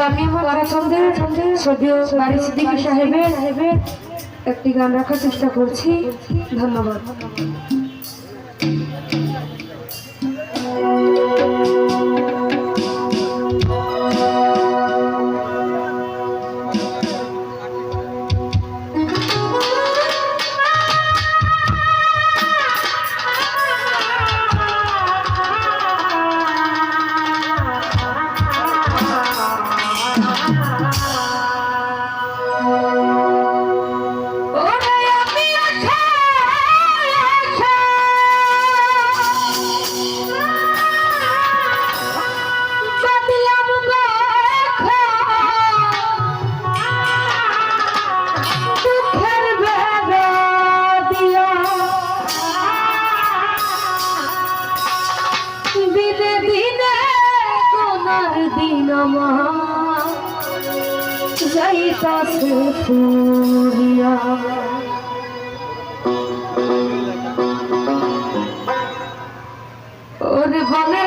তামিম পছন্দের সদীয় বাড়ি সিদ্দিকী সাহেবের একটি গান রাখার চেষ্টা করছি। ধন্যবাদ। দিনে দিনে কোনার দিন যাইতাছে ফুরিয়া। ওর বলে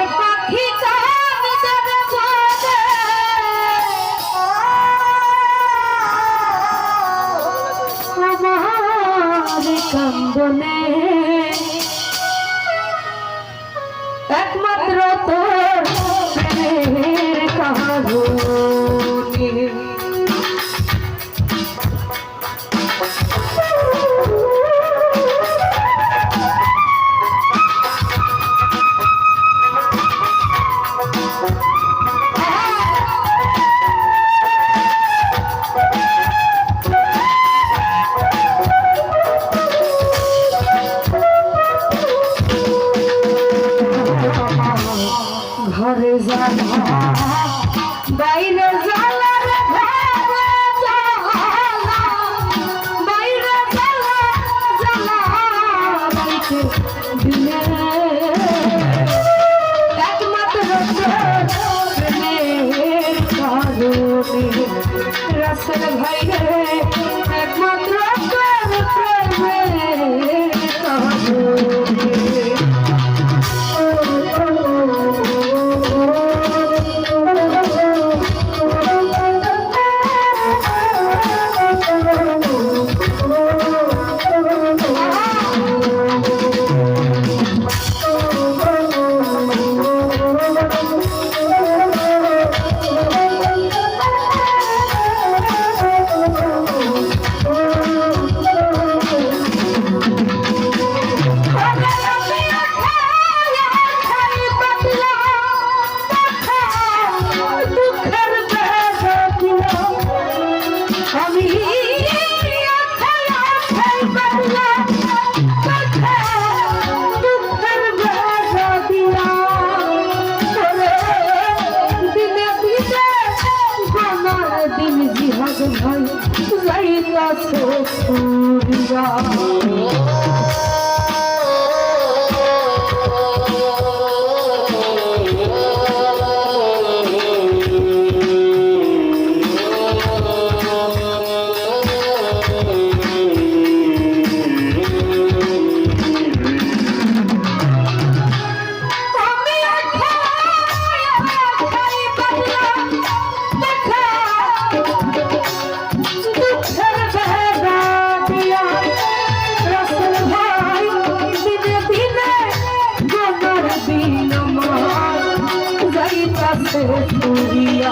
একমাত্র তো ঘরে জানা বাইরে জানা রাসেল ভাই রে একমাত্র প্রেমের কাজ পথ হাতে তুলিয়া